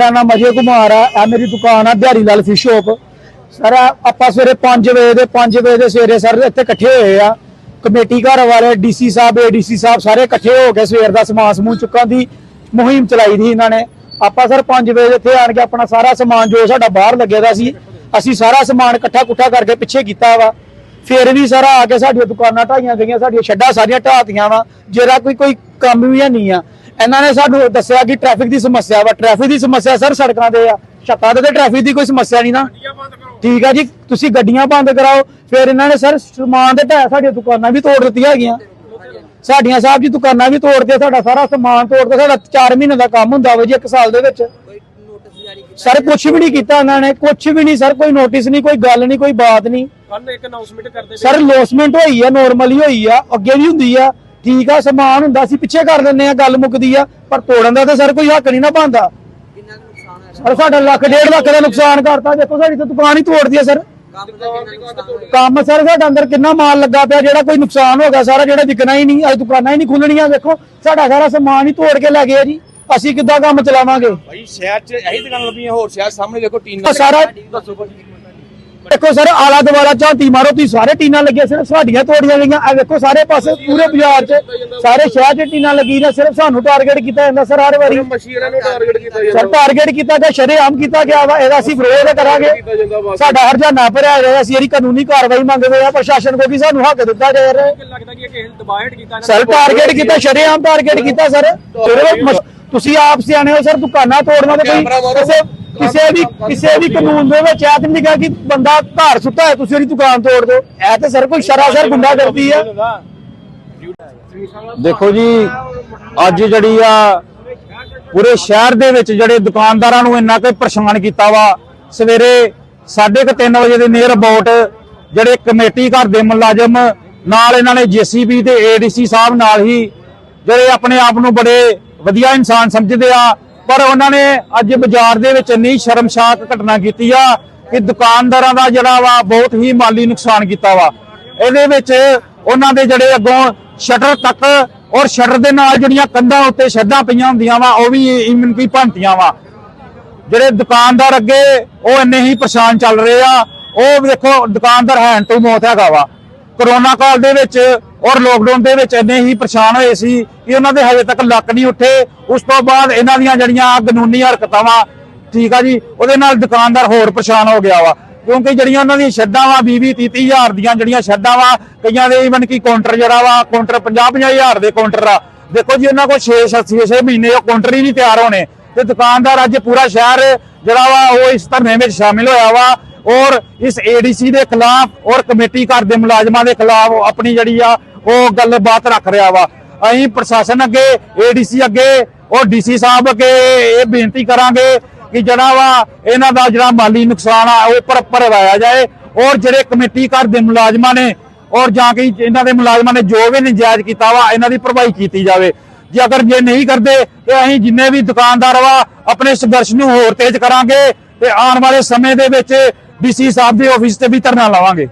ਮੇਰਾ ਨਾਮ ਅਜੇ ਕੁਮਾਰ ਆ, ਇਹ ਮੇਰੀ ਦੁਕਾਨ ਆ ਦਿਹਾੜੀ ਲਾਲ ਫਿਸ਼ ਸ਼ੋਪ ਸਰ, ਆਪਾਂ ਸਵੇਰੇ 5 ਵਜੇ ਦੇ 5 ਵਜੇ ਦੇ ਸਵੇਰੇ ਸਰ ਇੱਥੇ ਇਕੱਠੇ ਹੋਏ ਆ। ਕਮੇਟੀ ਘਰ ਵਾਲੇ ਡੀਸੀ ਸਾਹਿਬ ਏਡੀਸੀ ਸਾਹਿਬ ਸਾਰੇ ਇਕੱਠੇ ਹੋ ਕੇ ਸਵੇਰ ਦਾ ਸਮਾਨ ਸਮੂਹ ਚੁੱਕਾਂ ਦੀ ਮੁਹਿੰਮ ਚਲਾਈ ਦੀ ਇਹਨਾਂ ਨੇ। ਆਪਾਂ ਸਰ 5 ਵਜੇ ਇੱਥੇ ਆਣ ਕੇ ਆਪਣਾ ਸਾਰਾ ਸਮਾਨ ਜੋ ਸਾਡਾ ਬਾਹਰ ਲੱਗੇਦਾ ਸੀ, ਅਸੀਂ ਸਾਰਾ ਸਮਾਨ ਇਕੱਠਾ ਕੁੱਠਾ ਕਰਕੇ ਪਿੱਛੇ ਕੀਤਾ ਵਾ। ਫਿਰ ਵੀ ਸਾਰਾ ਆ ਕੇ ਸਾਡੀਆਂ ਦੁਕਾਨਾਂ ਢਾਈਆਂ ਗਈਆਂ, ਸਾਡੀਆਂ ਛੱਡਾਂ ਸਾਰੀਆਂ ਢਾਤੀਆਂ ਵਾ। ਜਿਹੜਾ ਕੋਈ ਕੋਈ ਕੰਮ ਵੀ ਹੈ ਨਹੀਂ ਆ। ਇਹਨਾਂ ਨੇ ਸਾਨੂੰ ਦੱਸਿਆ ਕਿ ਟ੍ਰੈਫਿਕ ਦੀ ਸਮੱਸਿਆ ਵਾ। ਟ੍ਰੈਫਿਕ ਦੀ ਸਮੱਸਿਆ ਸਰ ਸੜਕਾਂ ਤੇ ਆ। ਛੱਤਾਂ ਤੇ ਤਾਂ ਟ੍ਰੈਫਿਕ ਦੀ ਕੋਈ ਸਮੱਸਿਆ ਨਹੀਂ ਨਾ। ਠੀਕ ਆ ਜੀ ਤੁਸੀਂ ਗੱਡੀਆਂ ਬੰਦ ਕਰਾਓ। ਫਿਰ ਇਹਨਾਂ ਨੇ ਸਰ ਸਮਾਨ ਦੇ ਢਾਹ ਸਾਡੀਆਂ ਦੁਕਾਨਾਂ ਵੀ ਤੋੜ ਦਿੱਤੀਆਂ ਹੈਗੀਆਂ। ਸਾਡੀਆਂ ਸਾਹਿਬ ਜੀ ਦੁਕਾਨਾਂ ਵੀ ਤੋੜਦੇ ਸਾਡਾ ਸਾਰਾ ਸਮਾਨ ਤੋੜਦੇ ਸਾਡਾ 4 ਮਹੀਨੇ ਦਾ ਕੰਮ ਹੁੰਦਾ ਵਾ ਜੀ ਇੱਕ ਸਾਲ ਦੇ ਵਿੱਚ। ਸਰ ਕੁਝ ਵੀ ਨਹੀਂ ਕੀਤਾ ਇਹਨਾਂ ਨੇ ਕੁਝ ਵੀ ਨਹੀਂ ਸਰ ਕੋਈ ਨੋਟਿਸ ਨਹੀਂ ਕੋਈ ਗੱਲ ਨਹੀਂ ਕੋਈ ਬਾਤ ਨਹੀਂ। ਕੱਲ ਇੱਕ ਅਨਾਉਂਸਮੈਂਟ ਕਰਦੇ ਸਰ ਲੋਸਮੈਂਟ ਹੋਈ ਆ ਨਾਰਮਲੀ ਹੋਈ ਆ ਅੱਗੇ ਵੀ ਹੁੰਦੀ ਆ। ਠੀਕ ਆ ਸਮਾਨ ਹੁੰਦਾ ਸੀ ਪਿੱਛੇ ਕਰ ਦਿੰਦੇ ਆ ਗੱਲ ਮੁੱਕਦੀ ਆ ਪਰ ਤੋੜਨ ਦਾ ਤਾਂ ਸਰ ਕੋਈ ਹੱਕ ਨਹੀਂ ਨਾ ਬਣਦਾ। ਕਿੰਨਾ ਕੁ ਨੁਕਸਾਨ ਹੋਇਆ? ਸਰ ਸਾਡਾ ਲੱਖ ਡੇਢ ਲੱਖ ਦਾ ਨੁਕਸਾਨ ਕਰਤਾ ਦੇਖੋ ਸਾਡੀ ਤਾਂ ਦੁਕਾਨ ਹੀ ਤੋੜਦੀ ਆ ਸਰ। ਕੰਮ ਦਾ ਕਿੰਨਾ ਨੁਕਸਾਨ ਹੋਇਆ? ਕੰਮ ਸਰ ਸਾਡਾ ਅੰਦਰ ਕਿੰਨਾ ਮਾਲ ਲੱਗਾ ਪਿਆ ਜਿਹੜਾ ਕੋਈ ਨੁਕਸਾਨ ਹੋ ਗਿਆ ਸਾਰਾ ਜਿਹੜਾ ਵਿਕਣਾ ਹੀ ਨਹੀਂ ਅੱਜ ਦੁਕਾਨਾਂ ਹੀ ਨਹੀਂ ਖੁੱਲਣੀਆਂ ਦੇਖੋ ਸਾਡਾ ਸਾਰਾ ਸਮਾਨ ਹੀ ਤੋੜ ਕੇ ਲੈ ਗਏ ਆ ਜੀ ਅਸੀਂ ਕਿੱਦਾਂ ਕੰਮ ਚਲਾਵਾਂਗੇ? ਭਾਈ ਸ਼ਹਿਰ 'ਚ ਇਹੀ ਦੁਕਾਨਾਂ ਲੱਭੀਆਂ ਹੋਰ ਸ਼ਹਿਰ ਸਾਹਮਣੇ ਦੇਖੋ ਟੀਨ ਸਾਰਾ ਦੇਖੋ ਸਰ ਆਲਾ ਦੁਆਲਾ ਝਾਂਤੀ ਮਾਰੋ ਤੁਸੀਂ ਸਾਰੇ ਟੀਨਾਂ ਲੱਗੀਆਂ ਸਿਰਫ ਸਾਡੀਆਂ ਤੋੜੀਆਂ ਗਈਆਂ। ਆ ਵੇਖੋ ਸਾਰੇ ਪਾਸੇ ਪੂਰੇ ਬਾਜ਼ਾਰ 'ਚ ਸਾਰੇ ਸ਼ਹਿਰ 'ਚ ਟੀਨਾਂ ਲੱਗੀ ਨੇ ਸਿਰਫ ਸਾਨੂੰ ਟਾਰਗੇਟ ਕੀਤਾ ਜਾਂਦਾ ਸਰ ਹਰ ਵਾਰੀ। ਮਸ਼ੀਨਾਂ ਨੂੰ ਟਾਰਗੇਟ ਕੀਤਾ ਸਰ ਟਾਰਗੇਟ ਕੀਤਾ ਗਿਆ ਸ਼ਰੇਆਮ ਕੀਤਾ ਗਿਆ ਵਾ ਇਹਦਾ ਅਸੀਂ ਵਿਰੋਧ ਕਰਾਂਗੇ। ਜਾਂਦਾ ਸਾਡਾ ਹਰਜਾਨਾ ਭਰਿਆ ਜਾਏ ਅਸੀਂ ਇਹਦੀ ਕਾਨੂੰਨੀ ਕਾਰਵਾਈ ਮੰਗਦੇ ਆ ਪ੍ਰਸ਼ਾਸਨ ਕੋਲ ਕਿ ਸਾਨੂੰ ਹੱਕ ਦਿੱਤਾ ਦਬਾਅ ਕੀਤਾ ਸਰ ਟਾਰਗੇਟ ਕੀਤਾ ਸ਼ਰੇਆਮ ਟਾਰਗੇਟ ਕੀਤਾ ਸਰ। ਤੁਸੀਂ ਆਪ ਸਿਆਣੇ ਹੋ ਸਰ ਦੁਕਾਨਾਂ ਤੋੜਨਾ ਤੇ ਕੋਈ। ਕਿਸੇ ਵੀ ਕਿਸੇ ਵੀ ਕਾਨੂੰਨ ਦੇ ਵਿੱਚ ਇਹ ਤਾਂ ਨਹੀਂ ਕਿਹਾ ਕਿ ਬੰਦਾ ਘਰ ਸੁੱਤਾ ਹੈ ਤੁਸੀਂ ਉਹਦੀ ਦੁਕਾਨ ਤੋੜ ਦਿਓ। ਇਹ ਤਾਂ ਸਰ ਕੋਈ ਸ਼ਰਾਸਰ ਗੁੰਡਾ ਕਰਦੀ ਆ। ਦੇਖੋ ਜੀ ਅੱਜ ਜਿਹੜੀ ਆ ਪੂਰੇ ਸ਼ਹਿਰ ਦੇ ਵਿੱਚ ਜਿਹੜੇ ਦੁਕਾਨਦਾਰਾਂ ਨੂੰ ਇੰਨਾ ਕੁ ਪਰੇਸ਼ਾਨ ਕੀਤਾ ਵਾ ਸਵੇਰੇ 3:30 ਵਜੇ ਦੇ ਨੀਅਰ ਅਬਾਊਟ ਜਿਹੜੇ ਕਮੇਟੀ ਘਰ ਦੇ ਮੁਲਾਜ਼ਮ ਨਾਲ ਇਹਨਾਂ ਨੇ ਜੀਸੀਬੀ ਤੇ ਏਡੀਸੀ ਸਾਹਿਬ ਨਾਲ ਹੀ ਜਿਹੜੇ ਆਪਣੇ ਆਪ ਨੂੰ ਬੜੇ ਵਧੀਆ ਇਨਸਾਨ ਸਮਝਦੇ ਆ ਪਰ ਉਹਨਾਂ ਨੇ ਅੱਜ ਬਾਜ਼ਾਰ ਦੇ ਵਿੱਚ ਇੰਨੀ ਸ਼ਰਮਸ਼ਾਕ ਘਟਨਾ ਕੀਤੀ ਆ ਕਿ ਦੁਕਾਨਦਾਰਾਂ ਦਾ ਜਿਹੜਾ ਵਾ ਬਹੁਤ ਹੀ ਮਾਲੀ ਨੁਕਸਾਨ ਕੀਤਾ ਵਾ। ਇਹਦੇ ਵਿੱਚ ਉਹਨਾਂ ਦੇ ਜਿਹੜੇ ਅੱਗੋਂ ਸ਼ਟਰ ਤੱਕ ਔਰ ਸ਼ਟਰ ਦੇ ਨਾਲ ਜਿਹੜੀਆਂ ਕੰਧਾਂ ਉੱਤੇ ਛੱਡਾਂ ਪਈਆਂ ਹੁੰਦੀਆਂ ਵਾ, ਉਹ ਵੀ ਇਮਨ ਕੀ ਭੰਤੀਆਂ ਵਾ। ਜਿਹੜੇ ਦੁਕਾਨਦਾਰ ਅੱਗੇ ਉਹ ਇੰਨੇ ਹੀ ਪਰੇਸ਼ਾਨ ਚੱਲ ਰਹੇ ਆ, ਉਹ ਵੇਖੋ ਦੁਕਾਨਦਾਰ ਹੈਂਡ ਟੂ ਮੌਤ ਹੈਗਾ ਵਾ। ਕਰੋਨਾ ਕਾਲ ਦੇ ਵਿੱਚ ਔਰ ਲੋਕਡਾਊਨ ਦੇ ਵਿੱਚ ਇੰਨੇ ਹੀ ਪਰੇਸ਼ਾਨ ਹੋਏ ਸੀ ਕਿ ਉਹਨਾਂ ਦੇ ਹਜੇ ਤੱਕ ਲੱਕ ਨਹੀਂ ਉੱਠੇ। ਉਸ ਤੋਂ ਬਾਅਦ ਇਹਨਾਂ ਦੀਆਂ ਜਿਹੜੀਆਂ ਕਾਨੂੰਨੀ ਹਰਕਤਾਂ ਵਾ ਠੀਕ ਆ ਜੀ, ਉਹਦੇ ਨਾਲ ਦੁਕਾਨਦਾਰ ਹੋਰ ਪਰੇਸ਼ਾਨ ਹੋ ਗਿਆ ਵਾ। ਕਿਉਂਕਿ ਜਿਹੜੀਆਂ ਉਹਨਾਂ ਦੀਆਂ ਛੱਡਾਂ ਵਾ 20 20 30 ਹਜ਼ਾਰ ਦੀਆਂ ਜਿਹੜੀਆਂ ਛੱਡਾਂ ਵਾ, ਕਈਆਂ ਦੇ ਇਵਨ ਕੀ ਕਾਊਂਟਰ ਜਿਹੜਾ ਵਾ ਕਾਊਂਟਰ 50 50 ਹਜ਼ਾਰ ਦੇ ਕਾਊਂਟਰ ਆ। ਦੇਖੋ ਜੀ, ਉਹਨਾਂ ਕੋਲ 6 6 6 ਮਹੀਨੇ ਉਹ ਕਾਊਂਟਰ ਹੀ ਨਹੀਂ ਤਿਆਰ ਹੋਣੇ। ਤੇ ਦੁਕਾਨਦਾਰ ਅੱਜ ਪੂਰਾ ਸ਼ਹਿਰ ਜਿਹੜਾ ਵਾ ਉਹ ਇਸ ਧਰਨੇ ਵਿੱਚ ਸ਼ਾਮਿਲ ਹੋਇਆ ਵਾ ਔਰ ਇਸ ਏਡੀਸੀ ਦੇ ਖਿਲਾਫ ਔਰ ਕਮੇਟੀ ਘਰ ਦੇ ਮੁਲਾਜ਼ਮਾਂ ਦੇ ਖਿਲਾਫ ਆਪਣੀ ਜਿਹੜੀ ਆ ਉਹ ਗੱਲਬਾਤ ਰੱਖ ਰਿਹਾ ਵਾ। ਅਸੀਂ ਪ੍ਰਸ਼ਾਸਨ ਅੱਗੇ ਏਡੀਸੀ ਅੱਗੇ ਔਰ ਡੀਸੀ ਸਾਹਿਬ ਅੱਗੇ ਇਹ ਬੇਨਤੀ ਕਰਾਂਗੇ ਕਿ ਜਿਹੜਾ ਵਾ ਇਹਨਾਂ ਦਾ ਜਿਹੜਾ ਮਾਲੀ ਨੁਕਸਾਨ ਆ, ਉਹ ਪਰ ਭਰਵਾਇਆ ਜਾਏ ਔਰ ਜਿਹੜੇ ਕਮੇਟੀ ਘਰ ਦੇ ਮੁਲਾਜ਼ਮਾਂ ਨੇ ਔਰ ਜਾਂ ਕਿ ਇਹਨਾਂ ਦੇ ਮੁਲਾਜ਼ਮਾਂ ਨੇ ਜੋ ਵੀ ਨਜਾਇਜ਼ ਕੀਤਾ ਵਾ, ਇਹਨਾਂ ਦੀ ਭਰਵਾਈ ਕੀਤੀ ਜਾਵੇ। ਜੇ ਅਗਰ ਜੇ ਨਹੀਂ ਕਰਦੇ, ਤੇ ਅਸੀਂ ਜਿੰਨੇ ਵੀ ਦੁਕਾਨਦਾਰ ਵਾ, ਆਪਣੇ ਸੰਘਰਸ਼ ਨੂੰ ਹੋਰ ਤੇਜ਼ ਕਰਾਂਗੇ ਤੇ ਆਉਣ ਵਾਲੇ ਸਮੇਂ ਦੇ ਵਿੱਚ ਡੀਸੀ ਸਾਹਿਬ ਦੇ ਆਫਿਸ ਤੇ ਵੀ ਧਰਨਾ ਲਾਵਾਂਗੇ।